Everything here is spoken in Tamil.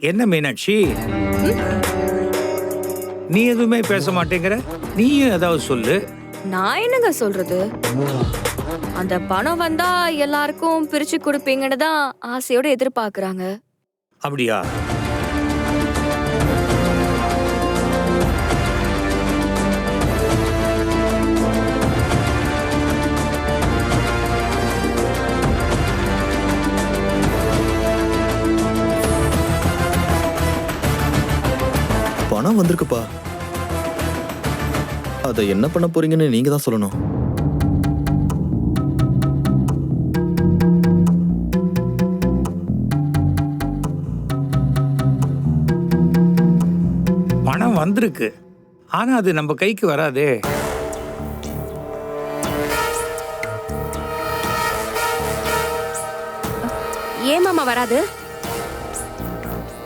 என்ன மீனாட்சி? நீ எதுவுமே பேச மாட்டேங்கிற? நீயும் ஏதாவது சொல்லு. நான் என்னங்க சொல்றது? அந்த பணம் வந்தா எல்லாருக்கும் பிரிச்சு கொடுப்பீங்கன்னு தான் ஆசையோட எதிர்பார்க்கறாங்க. அப்படியா? பணம் வந்திருக்குப்பா. அதை என்ன பண்ண போறீங்கன்னு நீங்க தான் சொல்லணும். பணம் வந்திருக்கு. ஆனா அது நம்ம கைக்கு வராதே. ஏன் மாமா வராது?